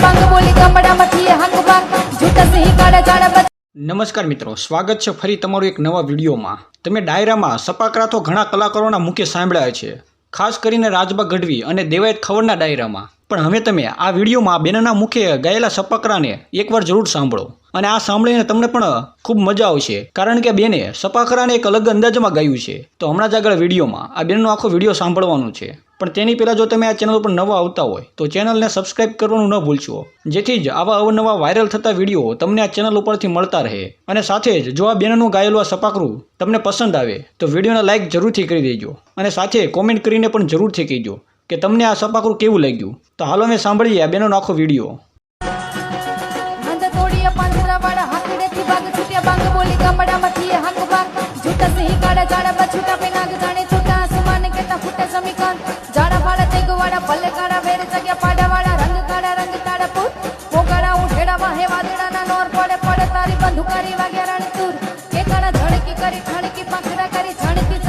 કમડા મઠીએ hung બાંગ જૂઠ સિંહ કાળા જાડા નમસ્કાર મિત્રો, સ્વાગત છે ફરી તમારું એક નવા વિડીયોમાં. તમે ડાયરામાં સપાકરા તો ઘણા કલાકારોના મુખ્ય સાંભળ્યા છે. ખાસ કરીને રાજબા ગઢવી અને દેવાયત ખવડના ડાયરામાં. પણ હવે તમે આ વિડીયોમાં બેનના મુખે ગાયેલા સપાકરાને એકવાર જરૂર સાંભળો. અને આ સાંભળીને તમને પણ ખૂબ મજા આવશે. કારણ કે બેને સપાકરાને એક અલગ અંદાજમાં ગાયું છે. તો હમણાં જ આગળ વિડીયોમાં આ બેનનો આખો વીડિયો સાંભળવાનો છે. પણ તેની પહેલાં જો તમે આ ચેનલ ઉપર નવા આવતા હોય, તો ચેનલને સબસ્ક્રાઇબ કરવાનું ન ભૂલશો. જેથી જ આવા અવનવા વાયરલ થતા વીડિયો તમને આ ચેનલ ઉપરથી મળતા રહે. અને સાથે જ જો આ બેનનું ગાયેલું આ સપાકરું તમને પસંદ આવે, તો વિડીયોને લાઇક જરૂરથી કરી દેજો. અને સાથે કોમેન્ટ કરીને પણ જરૂરથી કહેજો. કે તમને આ સપાકરું કેવું લાગ્યું? તો હાલો મેં સાંભળીએ આ બેનોનો આખો વીડિયો. કરી ઠણકી પાંખડા કરી ઝણકી